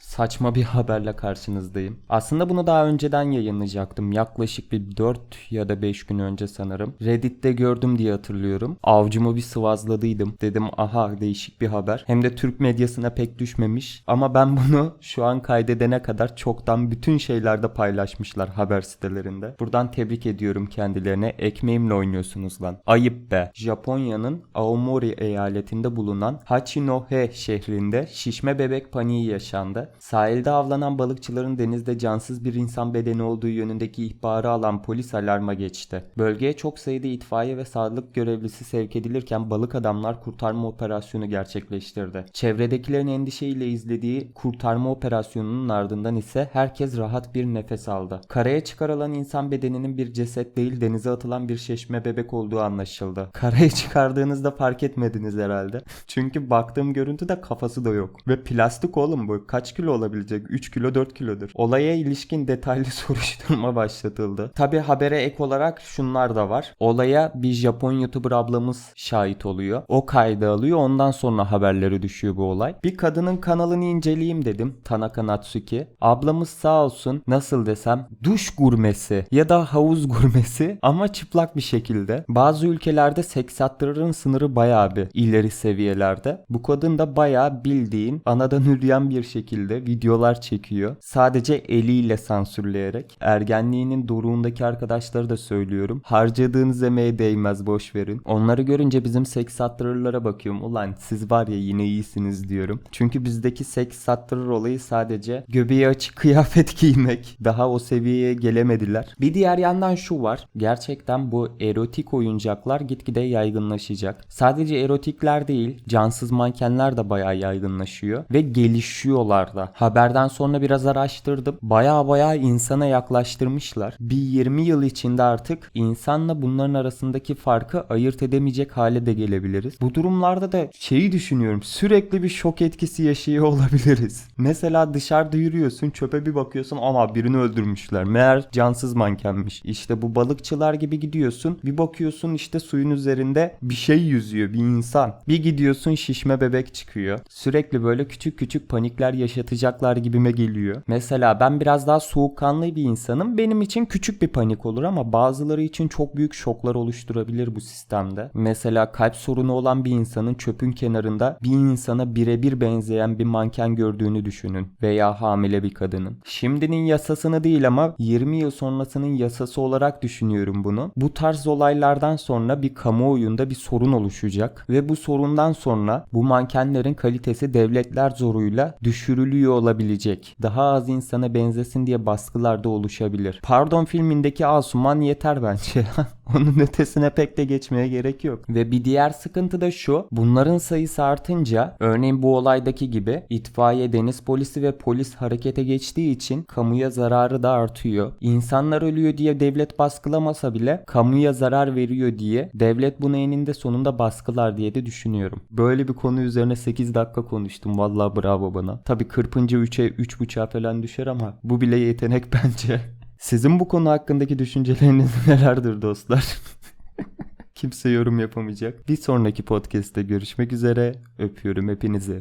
saçma bir haberle karşınızdayım. Aslında bunu daha önceden yayınlayacaktım. Yaklaşık bir 4 ya da 5 gün önce sanırım. Reddit'te gördüm diye hatırlıyorum. Avcumu bir sıvazladıydım. Dedim aha değişik bir haber. Hem de Türk medyasına pek düşmemiş. Ama ben bunu şu an kaydedene kadar çoktan bütün şeylerde paylaşmışlar haber sitelerinde. Buradan tebrik ediyorum kendilerine. Ekmeğimle oynuyorsunuz lan. Ayıp be. Japonya'nın Aomori eyaletinde bulunan Hachinohe şehrinde şişme bebek paniği yaşandı. Sahilde avlanan balıkçıların denizde cansız bir insan bedeni olduğu yönündeki ihbarı alan polis alarma geçti. Bölgeye çok sayıda itfaiye ve sağlık görevlisi sevk edilirken balık adamlar kurtarma operasyonu gerçekleştirdi. Çevredekilerin endişeyle izlediği kurtarma operasyonunun ardından ise herkes rahat bir nefes aldı. Karaya çıkarılan insan bedeninin bir ceset değil denize atılan bir şişme bebek olduğu anlaşıldı. Karaya çıkardığınızda fark etmediniz herhalde. Çünkü baktığım görüntüde kafası da yok. Ve plastik oğlum bu. Kaç kilo olabilecek? 3 kilo 4 kilodur. Olaya ilişkin detaylı soruşturma başlatıldı. Tabi habere ek olarak şunlar da var. Olaya bir Japon YouTuber ablamız şahit oluyor. O kaydı alıyor ondan sonra haberleri düşüyor bu olay. Bir kadının kanalını inceleyeyim dedim. Tanaka Natsuki. Ablamız sağ olsun nasıl desem duş gurmesi ya da havuz gurmesi ama çıplak bir şekilde. Bazı ülkelerde seksatların sınırı bayağı bir ileri seviyelerde. Bu kadın da bayağı bildiğin anadan üryan bir şekilde videolar çekiyor. Sadece eliyle sansürleyerek. Ergenliğinin doruğundaki arkadaşları da söylüyorum. Harcadığınız emeğe değmez boş verin. Onları görünce bizim seks sattırırlara bakıyorum. Ulan siz var ya yine iyisiniz diyorum. Çünkü bizdeki seks sattırır olayı sadece göbeği açık kıyafet giymek. Daha o seviyeye gelemediler. Bir diğer yandan şu var. Gerçekten bu erotik oyuncaklar gitgide yaygınlaşacak. Sadece erotikler değil, cansız mankenler de bayağı yaygınlaşıyor ve gelişiyorlar da. Haberden sonra biraz araştırdım. Bayağı bayağı insana yaklaştırmışlar. Bir 20 yıl içinde artık insanla bunların arasındaki farkı ayırt edemeyecek hale de gelebiliriz. Bu durumlarda da şeyi düşünüyorum. Sürekli bir şok etkisi yaşıyor olabiliriz. Mesela dışarıda yürüyorsun, çöpe bir bakıyorsun ama birini öldürmüşler. Meğer cansız mankenmiş. İşte bu balıkçılar gibi gidiyorsun. Bir bakıyorsun işte suyun üzerinde bir şey yüzüyor, bir insan. Bir gidiyorsun şişme bebek çıkıyor. Sürekli böyle küçük küçük panikler yaşatacaklar gibime geliyor. Mesela ben biraz daha soğukkanlı bir insanım. Benim için küçük bir panik olur ama bazıları için çok büyük şoklar oluşturabilir bu sistemde. Mesela kalp sorunu olan bir insanın çöpün kenarında bir insana birebir benzeyen bir manken gördüğünü düşünün. Veya hamile bir kadının. Şimdinin yasasını değil ama 20 yıl sonrasının yasası olarak düşünüyorum bunu. Bu tarz olaylardan sonra bir kamuoyunda bir sorun oluşacak ve bu sorundan sonra bu mankenlerin kalitesi devletler zoruyla düşürülüyor gülüyor olabilecek. Daha az insana benzesin diye baskılar da oluşabilir. Pardon filmindeki Asuman yeter bence. Onun ötesine pek de geçmeye gerek yok. Ve bir diğer sıkıntı da şu. Bunların sayısı artınca örneğin bu olaydaki gibi itfaiye, deniz polisi ve polis harekete geçtiği için kamuya zararı da artıyor. İnsanlar ölüyor diye devlet baskılamasa bile kamuya zarar veriyor diye devlet bunu eninde sonunda baskılar diye de düşünüyorum. Böyle bir konu üzerine 8 dakika konuştum. Vallahi bravo bana. Tabii 40 çırpınca 3'e 3.5'a falan düşer ama bu bile yetenek bence. Sizin bu konu hakkındaki düşünceleriniz nelerdir dostlar? Kimse yorum yapamayacak. Bir sonraki podcast'te görüşmek üzere. Öpüyorum hepinizi.